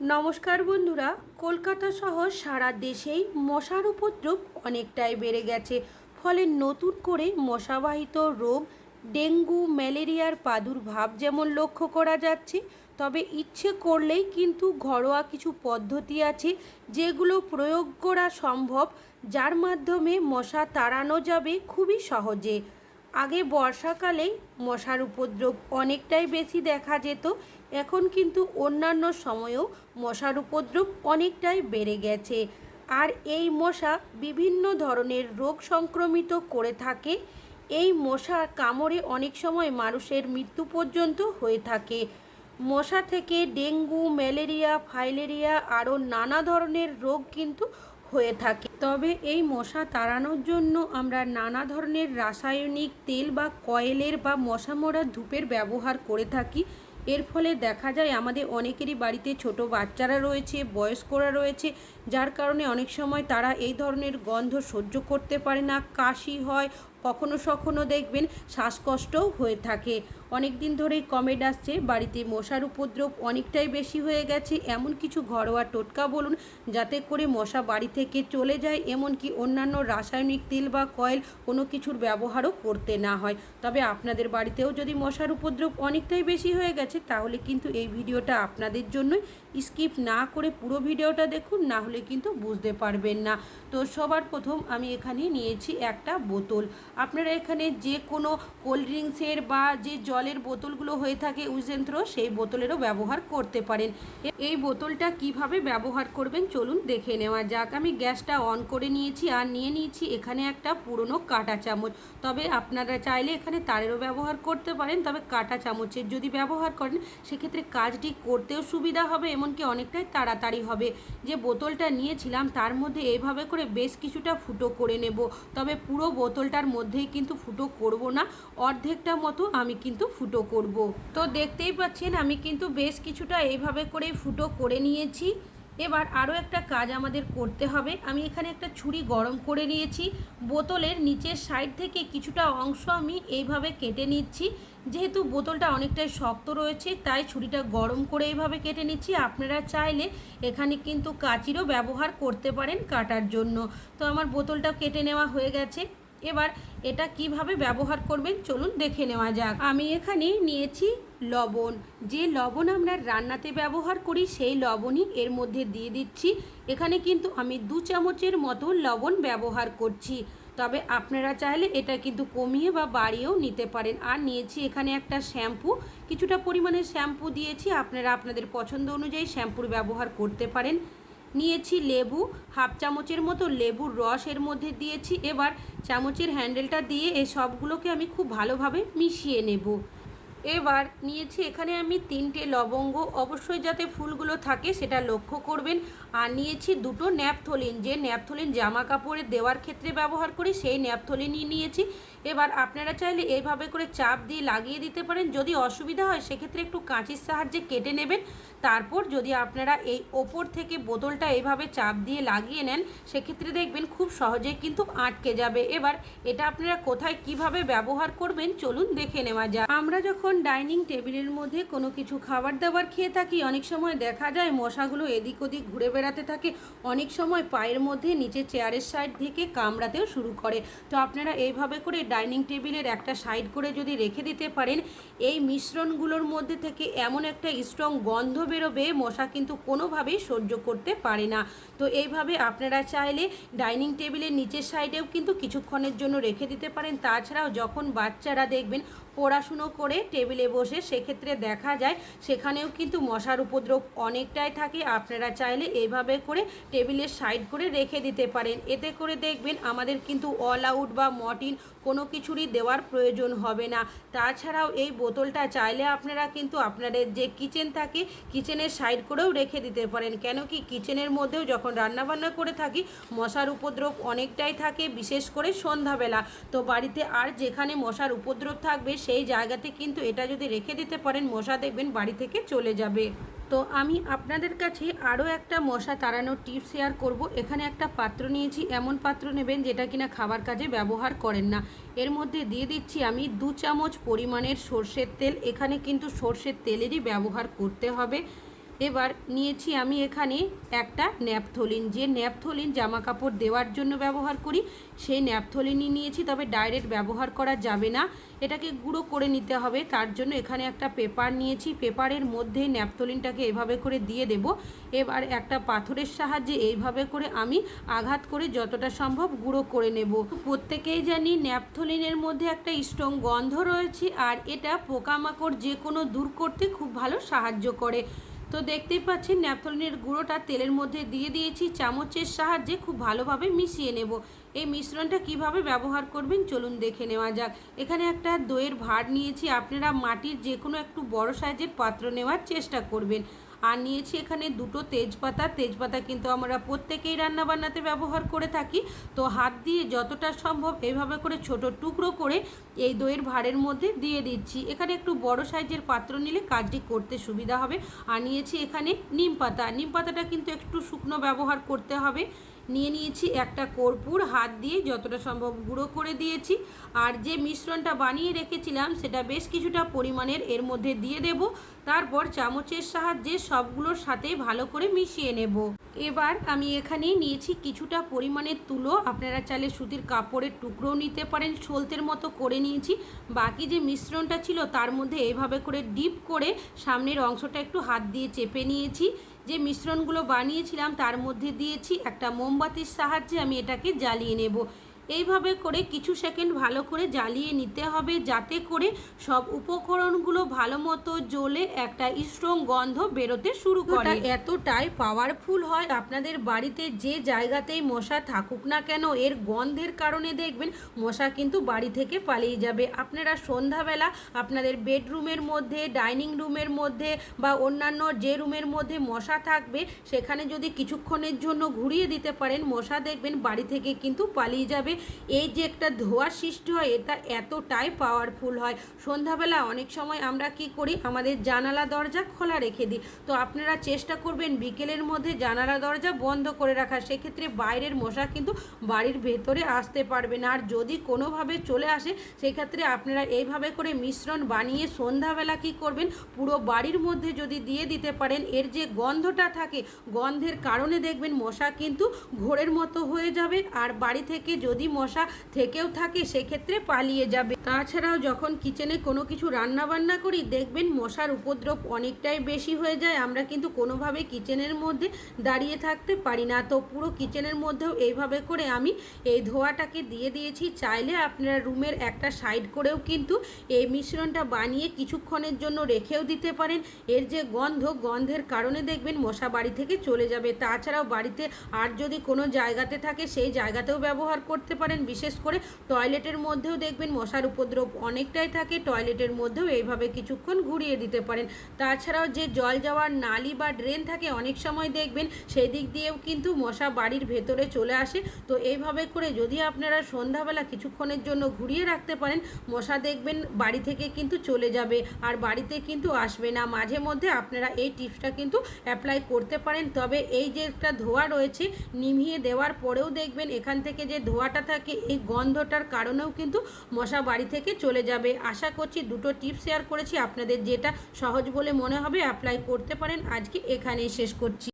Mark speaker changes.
Speaker 1: নমস্কার বন্ধুরা, কলকাতা সহ সারা দেশেই মশার উপদ্রব অনেকটাই বেড়ে গেছে। ফলে নতুন করে মশাবাহিত রোগ, ডেঙ্গু, ম্যালেরিয়ার প্রাদুর্ভাব যেমন লক্ষ্য করা যাচ্ছে, তবে ইচ্ছে করলেই কিন্তু ঘরোয়া কিছু পদ্ধতি আছে যেগুলো প্রয়োগ করা সম্ভব, যার মাধ্যমে মশা তাড়ানো যাবে খুবই সহজে। আগে বর্ষাকালেই মশার উপদ্রব অনেকটাই বেশি দেখা যেত এখন কিন্তু অন্যান্য সময়েও মশার উপদ্রব অনেকটাই বেড়ে গেছে। আর এই মশা বিভিন্ন ধরনের রোগ সংক্রমিত করে থাকে। এই মশার কামড়ে অনেক সময় মানুষের মৃত্যু পর্যন্ত হয়ে থাকে। মশা থেকে ডেঙ্গু, ম্যালেরিয়া, ফাইলেরিয়া আরও নানা ধরনের রোগ কিন্তু হয়ে থাকে। তবে এই মশা তাড়ানোর জন্য আমরা নানা ধরনের রাসায়নিক তেল বা কয়েলের বা মশা মরা ধূপের ব্যবহার করে থাকি। এর ফলে দেখা যায় আমাদের অনেকেরই বাড়িতে ছোট বাচ্চারা রয়েছে, বয়স্করা রয়েছে, যার কারণে অনেক সময় তারা এই ধরনের গন্ধ সহ্য করতে পারে না, কাশি হয় কখনো সখনো দেখবেন, শ্বাসকষ্টও হয়ে থাকে। অনেক দিন ধরেই কমেন্ট আসছে, বাড়িতে মশার উপদ্রব অনেকটাই বেশি হয়ে গেছে। এমন কিছু ঘরোয়া টোটকা বলুন, যাতে করে মশা বাড়ি থেকে চলে যায়, এমনকি অন্যান্য রাসায়নিক তেল বা কয়েল কোনো কিছুর ব্যবহারও করতে না হয়। তবে আপনাদের বাড়িতেও যদি মশার উপদ্রব অনেকটাই বেশি হয়ে গেছে, তাহলে কিন্তু এই ভিডিওটা আপনাদের জন্যই স্কিপ না করে পুরো ভিডিওটা দেখুন, না হলে কিন্তু বুঝতে পারবেন না। তো সবার প্রথম আমি এখানে নিয়েছি একটা বোতল। আপনারা এখানে যে কোনো কোল্ড ড্রিঙ্কসের বা যে জলের বোতলগুলো হয়ে থাকে উজেন্ত্র, সেই বোতলেরও ব্যবহার করতে পারেন। এই বোতলটা কীভাবে ব্যবহার করবেন চলুন দেখে নেওয়া যাক। আমি গ্যাসটা অন করে নিয়েছি আর নিয়ে নিয়েছি এখানে একটা পুরনো কাঁটা চামচ। তবে আপনারা চাইলে এখানে তারেরও ব্যবহার করতে পারেন, তবে কাঁটা চামচের যদি ব্যবহার করেন, সেক্ষেত্রে কাজটি করতেও সুবিধা হবে, এমনকি অনেকটাই তাড়াতাড়ি হবে। যে বোতলটা নিয়েছিলাম, তার মধ্যে এইভাবে করে বেশ কিছুটা ফুটো করে নেব। তবে পুরো বোতলটার মধ্যেই কিন্তু ফুটো করব না, অর্ধেকটা মতো আমি কিন্তু ফুটো করব। তো দেখতেই পাচ্ছেন, আমি কিন্তু বেশ কিছুটা এইভাবে করে ফুটো করে নিয়েছি। এবার আরও একটা কাজ আমাদের করতে হবে। আমি এখানে একটা ছুরি গরম করে নিয়েছি। বোতলের নিচের সাইড থেকে কিছুটা অংশ আমি এইভাবে কেটে নিচ্ছি। যেহেতু বোতলটা অনেকটাই শক্ত রয়েছে, তাই ছুরিটা গরম করে এইভাবে কেটে নিচ্ছি। আপনারা চাইলে এখানে কিন্তু কাঁচিরও ব্যবহার করতে পারেন কাটার জন্য। তো আমার বোতলটা কেটে নেওয়া হয়ে গেছে। এবার এটা কীভাবে ব্যবহার করবেন চলুন দেখে নেওয়া যাক। আমি এখানে নিয়েছি লবণ। যে লবণ আমরা রান্নাতে ব্যবহার করি সেই লবণই এর মধ্যে দিয়ে দিচ্ছি। এখানে কিন্তু আমি দু চামচের মতো লবণ ব্যবহার করছি। তবে আপনারা চাইলে এটা কিন্তু কমিয়ে বা বাড়িয়েও নিতে পারেন। আর নিয়েছি এখানে একটা শ্যাম্পু। কিছুটা পরিমাণে শ্যাম্পু দিয়েছি। আপনারা আপনাদের পছন্দ অনুযায়ী শ্যাম্পুর ব্যবহার করতে পারেন। নিয়েছি লেবু, হাফ চামচের মতো লেবুর রস এর মধ্যে দিয়েছি। এবার চামচের হ্যান্ডেলটা দিয়ে এই সবগুলোকে আমি খুব ভালোভাবে মিশিয়ে নেব। এবার নিয়েছি এখানে আমি তিনটে লবঙ্গ। অবশ্যই যাতে ফুলগুলো থাকে সেটা লক্ষ্য করবেন। আর নিয়েছি দুটো ন্যাপথলিন। যে ন্যাপথলিন জামা কাপড়ে দেওয়ার ক্ষেত্রে ব্যবহার করি, সেই ন্যাপথলিনই নিয়েছি। এবার আপনারা চাইলে এইভাবে করে চাপ দিয়ে লাগিয়ে দিতে পারেন। যদি অসুবিধা হয়, সেক্ষেত্রে একটু কাঁচির সাহায্যে কেটে নেবেন। তারপর যদি আপনারা এই ওপর থেকে বোতলটা এইভাবে চাপ দিয়ে লাগিয়ে নেন, সেক্ষেত্রে দেখবেন খুব সহজেই কিন্তু আটকে যাবে। এবার এটা আপনারা কোথায় কীভাবে ব্যবহার করবেন, চলুন দেখে নেওয়া যায় আমরা যখন ডাইনিং টেবিলের মধ্যে কোনো কিছু খাবার দাবার খেয়ে থাকি, অনেক সময় দেখা যায় মশাগুলো এদিক ওদিক ঘুরে বেড়াতে থাকে, অনেক সময় পায়ের মধ্যে নিচে চেয়ারের সাইড থেকে কামড়াতেও শুরু করে। তো আপনারা এইভাবে করে ডাইনিং টেবিলের একটা সাইড করে যদি রেখে দিতে পারেন, এই মিশ্রণগুলোর মধ্যে থেকে এমন একটা স্ট্রং গন্ধ বেরোবে, মশা কিন্তু কোনোভাবেই সহ্য করতে পারে না। তো এইভাবে আপনারা চাইলে ডাইনিং টেবিলের নিচের সাইডেও কিন্তু কিছুক্ষণের জন্য রেখে দিতে পারেন। তাছাড়াও যখন বাচ্চারা দেখবেন পড়াশুনো করে টেবিলে বসে সেক্ষেত্রে দেখা যায় সেখানেও কিন্তু মশার উপদ্রব অনেকটাই থাকে। আপনারা চাইলে এইভাবে করে টেবিলের সাইড করে রেখে দিতে পারেন। এতে করে দেখবেন আমাদের কিন্তু অল আউট বা মটিন কোনো কিছুরই দেওয়ার প্রয়োজন হবে না। তাছাড়াও এই বোতলটা চাইলে আপনারা কিন্তু আপনাদের যে কিচেন থাকে, কিচেনের সাইড করেও রেখে দিতে পারেন। কেন কি কিচেনের মধ্যেও যখন রান্নাবান্না করে থাকি, মশার উপদ্রব অনেকটাই থাকে, বিশেষ করে সন্ধ্যাবেলা। তো বাড়িতে আর যেখানে মশার উপদ্রব থাকবে, সেই জায়গাতে কিন্তু এটা যদি রেখে দিতে পারেন, মশা দেখবেন বাড়ি থেকে চলে যাবে। তো আমি আপনাদের কাছে আরও একটা মশা তাড়ানোর টিপস শেয়ার করব। এখানে একটা পাত্র নিয়েছি, এমন পাত্র নেবেন যেটা কিনা খাবার কাজে ব্যবহার করেন না। এর মধ্যে দিয়ে দিচ্ছি আমি দু চামচ পরিমাণের সর্ষের তেল। এখানে কিন্তু সর্ষের তেলেরই ব্যবহার করতে হবে। এবার নিয়েছি আমি এখানে একটা ন্যাপথলিন। যে ন্যাপথলিন জামা কাপড় দেওয়ার জন্য ব্যবহার করি, সেই ন্যাপথলিনই নিয়েছি, তবে ডাইরেক্ট ব্যবহার করা যাবে না। এটাকে গুঁড়ো করে নিতে হবে, তার জন্য এখানে একটা পেপার নিয়েছি। পেপারের মধ্যে ন্যাপথলিনটাকে এভাবে করে দিয়ে দেব। এবার একটা পাথরের সাহায্যে এইভাবে করে আমি আঘাত করে যতটা সম্ভব গুঁড়ো করে নেব। প্রত্যেকেই জানি ন্যাপথলিনের মধ্যে একটা স্ট্রং গন্ধ রয়েছে, আর এটা পোকামাকড় যে কোনো দূর করতে খুব ভালো সাহায্য করে। তো দেখতেই পাচ্ছেন, ন্যাপথলিনের গুঁড়োটা তেলের মধ্যে দিয়ে দিয়েছি। চামচের সাহায্যে খুব ভালোভাবে মিশিয়ে নেব। এই মিশ্রণটা কীভাবে ব্যবহার করবেন চলুন দেখে নেওয়া যাক। এখানে একটা দইয়ের ভাঁড় নিয়েছি। আপনারা মাটির যে কোনো একটু বড় সাইজের পাত্র নেওয়ার চেষ্টা করবেন। আর নিয়েছি এখানে দুটো তেজপাতা। তেজপাতা কিন্তু আমরা প্রত্যেকেই রান্না বান্নাতে ব্যবহার করে থাকি। তো হাত দিয়ে যতটা সম্ভব এভাবে করে ছোট টুকরো করে এই দইয়ের ভাড়ের মধ্যে দিয়ে দিচ্ছি। এখানে একটু বড় সাইজের পাত্র নিলে কাজটি করতে সুবিধা হবে। আর নিয়েছি এখানে নিম পাতা। নিম পাতাটা কিন্তু একটু শুকনো ব্যবহার করতে হবে। নিয়ে নিয়েছি একটা কর্পূর, হাত দিয়ে যতটা সম্ভব গুঁড়ো করে দিয়েছি। আর যে মিশ্রণটা বানিয়ে রেখেছিলাম, সেটা বেশ কিছুটা পরিমাণের এর মধ্যে দিয়ে দেব। তারপর চামচের সাহায্যে সবগুলোর সাথে ভালো করে মিশিয়ে নেব। এবার আমি এখানে নিয়েছি কিছুটা পরিমাণের তুলো। আপনারা চাইলে সুতির কাপড়ের টুকরোও নিতে পারেন, সলতের মতো করে নিয়েছি। বাকি যে মিশ্রণটা ছিল, তার মধ্যে এইভাবে করে ডিপ করে সামনের অংশটা একটু হাত দিয়ে চেপে নিয়েছি। যে মিশ্রণগুলো বানিয়েছিলাম তার মধ্যে দিয়েছি একটা মোমবাতির সাহায্যে আমি এটাকে জ্বালিয়ে নেব। এইভাবে করে কিছু সেকেন্ড ভালো করে জ্বালিয়ে নিতে হবে যাতে করে সব উপকরণগুলো ভালো মতো জ্বলে একটা স্ট্রং গন্ধ বেরোতে শুরু করে। এতটাই পাওয়ারফুল হয় আপনাদের বাড়িতে যে জায়গাতেই মশা থাকুক না কেন এর গন্ধের কারণে দেখবেন মশা কিন্তু বাড়ি থেকে পালিয়ে যাবে। আপনারা সন্ধ্যাবেলা আপনাদের বেডরুমের মধ্যে ডাইনিং রুমের মধ্যে বা অন্যান্য যে রুমের মধ্যে মশা থাকবে সেখানে যদি কিছুক্ষণের জন্য ঘুরিয়ে দিতে পারেন মশা দেখবেন বাড়ি থেকে কিন্তু পালিয়ে যাবে। এই যে একটা ধোয়া সৃষ্টি হয়, এটা এতটাই পাওয়ারফুল হয়। সন্ধ্যাবেলা অনেক সময় আমরা কি করি, আমাদের জানালা দরজা খোলা রেখে দিই। তো আপনারা চেষ্টা করবেন বিকেলের মধ্যে জানালা দরজা বন্ধ করে রাখা। সেক্ষেত্রে বাইরের মশা কিন্তু বাড়ির ভেতরে আসতে পারবে না। আর যদি কোনোভাবে চলে আসে, সেক্ষেত্রে আপনারা এইভাবে করে মিশ্রণ বানিয়ে সন্ধ্যাবেলা কি করবেন, পুরো বাড়ির মধ্যে যদি দিয়ে দিতে পারেন, এর যে গন্ধটা থাকে, গন্ধের কারণে দেখবেন মশা কিন্তু ঘোরের মতো হয়ে যাবে। আর বাড়ি থেকে যদি মশা থেকেও থাকে, সেক্ষেত্রে পালিয়ে যাবে। তাছাড়াও যখন কিচেনে কোনো কিছু রান্না বান্না করি, দেখবেন মশার উপদ্রব অনেকটাই বেশি হয়ে যায়। আমরা কিন্তু কোনোভাবে কিচেনের মধ্যে দাঁড়িয়ে থাকতে পারি না। তো পুরো কিচেনের মধ্যেও এইভাবে করে আমি এই ধোয়াটাকে দিয়ে দিয়েছি। চাইলে আপনারা রুমের একটা সাইড করেও কিন্তু এই মিশ্রণটা বানিয়ে কিছুক্ষণের জন্য রেখেও দিতে পারেন। এর যে গন্ধ, গন্ধের কারণে দেখবেন মশা বাড়ি থেকে চলে যাবে। তাছাড়াও বাড়িতে আর যদি কোনো জায়গাতে থাকে, সেই জায়গাতেও ব্যবহার করতে পারেন, বিশেষ করে টয়লেটের মধ্যেও দেখবেন মশার উপদ্রব অনেকটাই থাকে, টয়লেটের মধ্যেও এইভাবে কিছুক্ষণ ঘুরিয়ে দিতে পারেন। তাছাড়াও যে জল যাওয়ার নালি বা ড্রেন থাকে, অনেক সময় দেখবেন সেই দিক দিয়েও কিন্তু মশা বাড়ির ভেতরে চলে আসে। তো এইভাবে করে যদি আপনারা সন্ধ্যাবেলা কিছুক্ষণের জন্য ঘুরিয়ে রাখতে পারেন, মশা দেখবেন বাড়ি থেকে কিন্তু চলে যাবে আর বাড়িতে কিন্তু আসবে না। মাঝে মধ্যে আপনারা এই টিপসটা কিন্তু অ্যাপ্লাই করতে পারেন। তবে এই যে একটা ধোয়া রয়েছে, নিভিয়ে দেওয়ার পরেও দেখবেন এখান থেকে যে ধোয়াটা থাকে। এই গন্ধটার কারণেও কিন্তু মশা বাড়ি থেকে চলে যাবে। আশা করছি দুটো টিপস শেয়ার করেছি। আপনাদের যেটা সহজ বলে মনে হবে অ্যাপ্লাই করতে পারেন। আজকে এখানেই শেষ করছি।